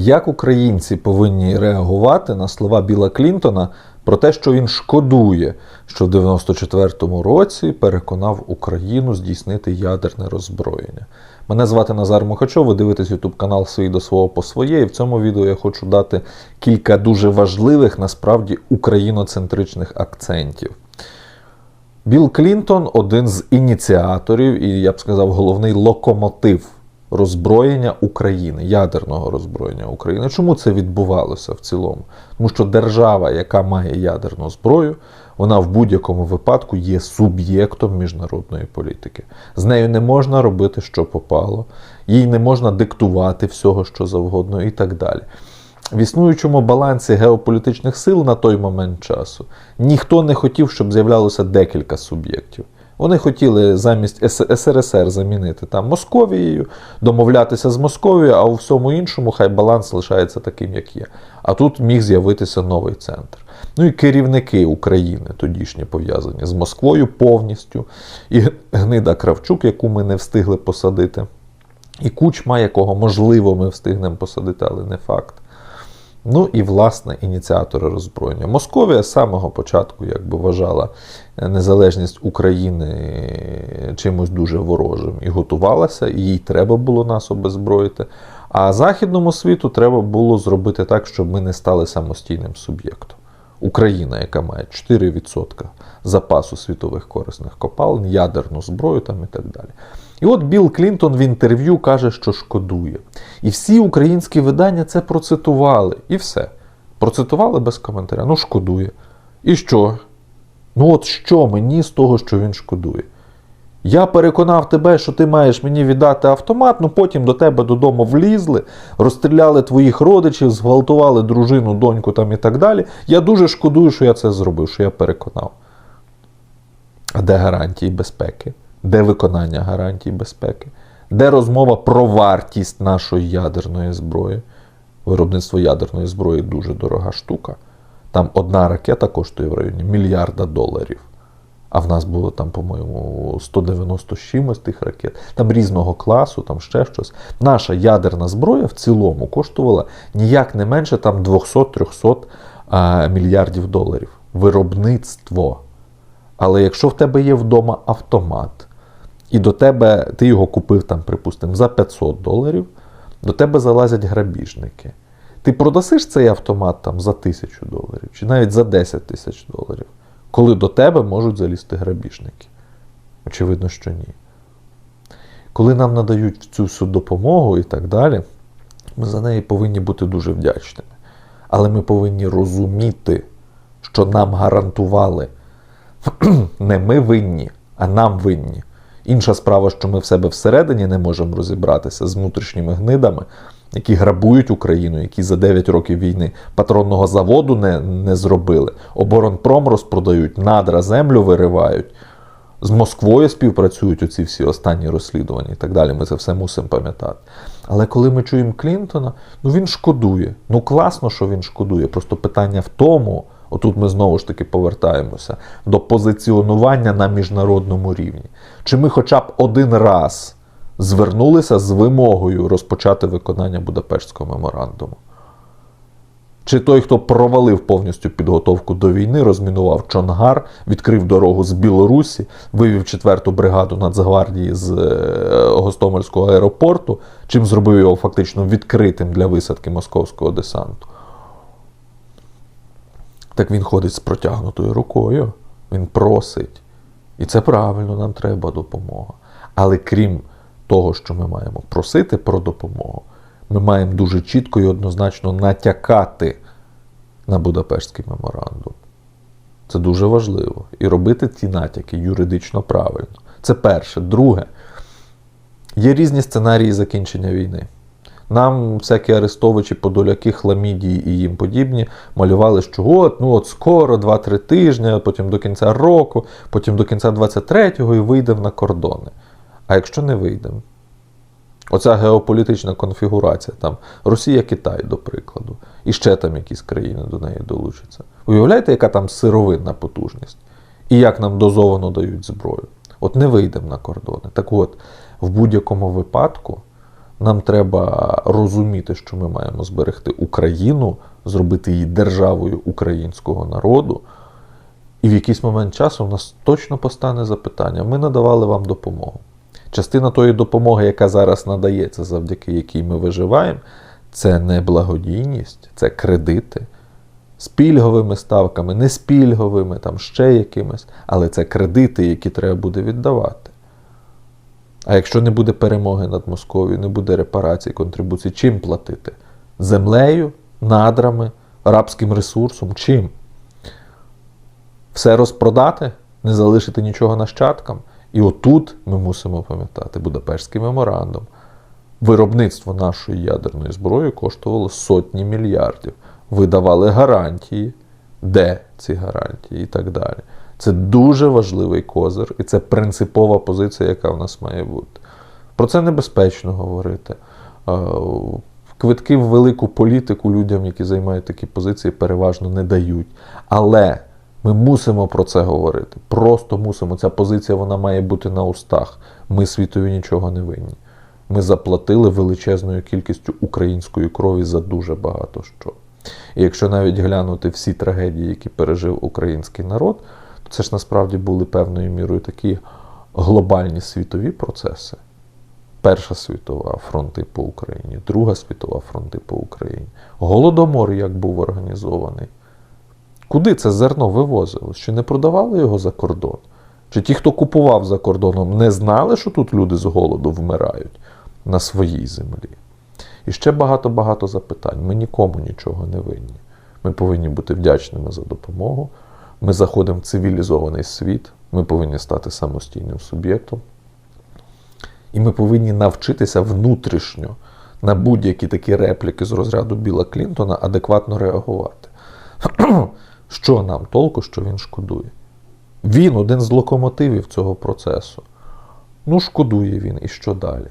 Як українці повинні реагувати на слова Біла Клінтона про те, що він шкодує, що в 94-му році переконав Україну здійснити ядерне роззброєння? Мене звати Назар Мухачов, ви дивитесь YouTube канал «Свій до свого по своє. І в цьому відео я хочу дати кілька дуже важливих, насправді, україноцентричних акцентів. Білл Клінтон один з ініціаторів, і я б сказав, головний локомотив роззброєння України, ядерного роззброєння України. Чому це відбувалося в цілому? Тому що держава, яка має ядерну зброю, вона в будь-якому випадку є суб'єктом міжнародної політики. З нею не можна робити, що попало, їй не можна диктувати всього, що завгодно, і так далі. В існуючому балансі геополітичних сил на той момент часу ніхто не хотів, щоб з'являлося декілька суб'єктів. Вони хотіли замість СРСР замінити там Московією, домовлятися з Московією, а у всьому іншому хай баланс лишається таким, як є. А тут міг з'явитися новий центр. Ну і керівники України тодішні пов'язані з Москвою повністю, і Гнида Кравчук, яку ми не встигли посадити, і Кучма, якого можливо ми встигнемо посадити, але не факт. Ну і власне ініціатори роззброєння. Московія з самого початку якби вважала незалежність України чимось дуже ворожим і готувалася, і їй треба було нас обезброїти. А західному світу треба було зробити так, щоб ми не стали самостійним суб'єктом. Україна, яка має 4% запасу світових корисних копалин, ядерну зброю там і так далі. І от Білл Клінтон в інтерв'ю каже, що шкодує. І всі українські видання це процитували. І все. Процитували без коментаря. Ну, шкодує. І що? Ну, от що мені з того, що він шкодує? Я переконав тебе, що ти маєш мені віддати автомат, ну потім до тебе додому влізли, розстріляли твоїх родичів, зґвалтували дружину, доньку там і так далі. Я дуже шкодую, що я це зробив, що я переконав. А де гарантії безпеки? Де виконання гарантій безпеки? Де розмова про вартість нашої ядерної зброї? Виробництво ядерної зброї дуже дорога штука. Там одна ракета коштує в районі мільярда доларів. А в нас було там, по-моєму, 190 з чимось тих ракет, там різного класу, там ще щось. Наша ядерна зброя в цілому коштувала ніяк не менше там 200-300 мільярдів доларів. Виробництво. Але якщо в тебе є вдома автомат, і до тебе ти його купив, там, припустимо, за 500 доларів, до тебе залазять грабіжники. Ти продасиш цей автомат там за 1000 доларів, чи навіть за 10 тисяч доларів, коли до тебе можуть залізти грабіжники? Очевидно, що ні. Коли нам надають цю всю допомогу і так далі, ми за неї повинні бути дуже вдячними. Але ми повинні розуміти, що нам гарантували. Не ми винні, а нам винні. Інша справа, що ми в себе всередині не можемо розібратися з внутрішніми гнидами, які грабують Україну, які за 9 років війни патронного заводу не, не зробили. Оборонпром розпродають, надра, землю виривають. З Москвою співпрацюють оці всі останні розслідування і так далі. Ми це все мусимо пам'ятати. Але коли ми чуємо Клінтона, ну він шкодує. Ну класно, що він шкодує. Просто питання в тому. Отут ми знову ж таки повертаємося до позиціонування на міжнародному рівні. Чи ми хоча б один раз звернулися з вимогою розпочати виконання Будапештського меморандуму? Чи той, хто провалив повністю підготовку до війни, розмінував Чонгар, відкрив дорогу з Білорусі, вивів 4-ту бригаду Нацгвардії з Гостомельського аеропорту, чим зробив його фактично відкритим для висадки московського десанту? Так він ходить з протягнутою рукою, він просить. І це правильно, нам треба допомога. Але крім того, що ми маємо просити про допомогу, ми маємо дуже чітко і однозначно натякати на Будапештський меморандум. Це дуже важливо. І робити ці натяки юридично правильно. Це перше. Друге, є різні сценарії закінчення війни. Нам всякі арестовичі, подоляки, хламідії і їм подібні малювали, що от, ну от скоро, 2-3 тижні, потім до кінця року, потім до кінця 23-го і вийдемо на кордони. А якщо не вийдемо? Оця геополітична конфігурація, там Росія, Китай, до прикладу, і ще там якісь країни до неї долучаться. Уявляєте, яка там сировинна потужність? І як нам дозовано дають зброю? От не вийдемо на кордони. Так от, в будь-якому випадку Нам треба розуміти, що ми маємо зберегти Україну, зробити її державою українського народу. І в якийсь момент часу в нас точно постане запитання: ми надавали вам допомогу. Частина тої допомоги, яка зараз надається, завдяки якій ми виживаємо, це не благодійність, це кредити з пільговими ставками, не з пільговими, там ще якимись, але це кредити, які треба буде віддавати. А якщо не буде перемоги над Московією, не буде репарацій, контрибуцій, чим платити? Землею, надрами, рабським ресурсом? Чим? Все розпродати, не залишити нічого нащадкам. І отут ми мусимо пам'ятати Будапештський меморандум. Виробництво нашої ядерної зброї коштувало сотні мільярдів. Видавали гарантії, де ці гарантії і так далі. Це дуже важливий козир, і це принципова позиція, яка в нас має бути. Про це небезпечно говорити. Е, Квитки в велику політику людям, які займають такі позиції, переважно не дають. Але ми мусимо про це говорити. Просто мусимо. Ця позиція вона має бути на устах. Ми світові нічого не винні. Ми заплатили величезною кількістю української крові за дуже багато що. І якщо навіть глянути всі трагедії, які пережив український народ, то це ж насправді були певною мірою такі глобальні світові процеси. Перша світова фронти по Україні, Друга світова фронти по Україні. Голодомор як був організований. Куди це зерно вивозилось? Чи не продавали його за кордон? Чи ті, хто купував за кордоном, не знали, що тут люди з голоду вмирають на своїй землі? І ще багато-багато запитань. Ми нікому нічого не винні. Ми повинні бути вдячними за допомогу. Ми заходимо в цивілізований світ, ми повинні стати самостійним суб'єктом. І ми повинні навчитися внутрішньо на будь-які такі репліки з розряду Біла Клінтона адекватно реагувати. Що нам толку, що він шкодує? Він один з локомотивів цього процесу. Ну, шкодує він, і що далі?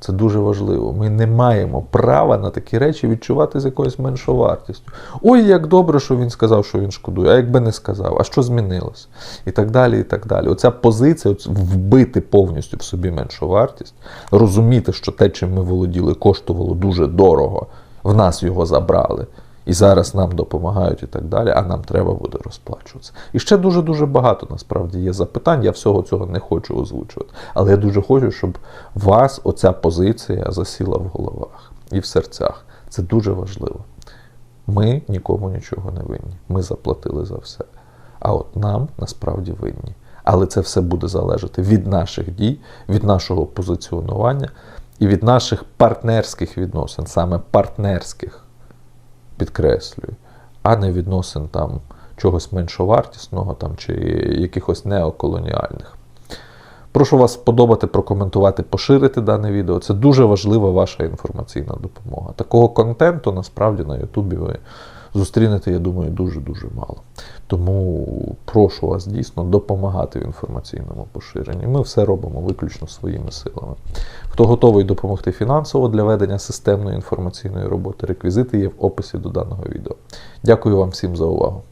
Це дуже важливо. Ми не маємо права на такі речі відчувати з якоюсь меншовартістю. Ой, як добре, що він сказав, що він шкодує, а якби не сказав, а що змінилось? І так далі. і так далі. Оця позиція вбити повністю в собі меншу вартість, розуміти, що те, чим ми володіли, коштувало дуже дорого, в нас його забрали. І зараз нам допомагають і так далі, а нам треба буде розплачуватися. І ще дуже-дуже багато насправді є запитань. Я всього цього не хочу озвучувати. Але я дуже хочу, щоб вас оця позиція засіла в головах і в серцях. Це дуже важливо. Ми нікому нічого не винні. Ми заплатили за все. А от нам насправді винні. Але це все буде залежати від наших дій, від нашого позиціонування і від наших партнерських відносин, саме партнерських підкреслюю, а не відносин там чогось меншовартісного там, чи якихось неоколоніальних. Прошу вас сподобати, прокоментувати, поширити дане відео. Це дуже важлива ваша інформаційна допомога. Такого контенту насправді на Ютубі ви зустрінете, я думаю, дуже-дуже мало. Тому прошу вас дійсно допомагати в інформаційному поширенні. Ми все робимо виключно своїми силами. Хто готовий допомогти фінансово для ведення системної інформаційної роботи, реквізити є в описі до даного відео. Дякую вам всім за увагу.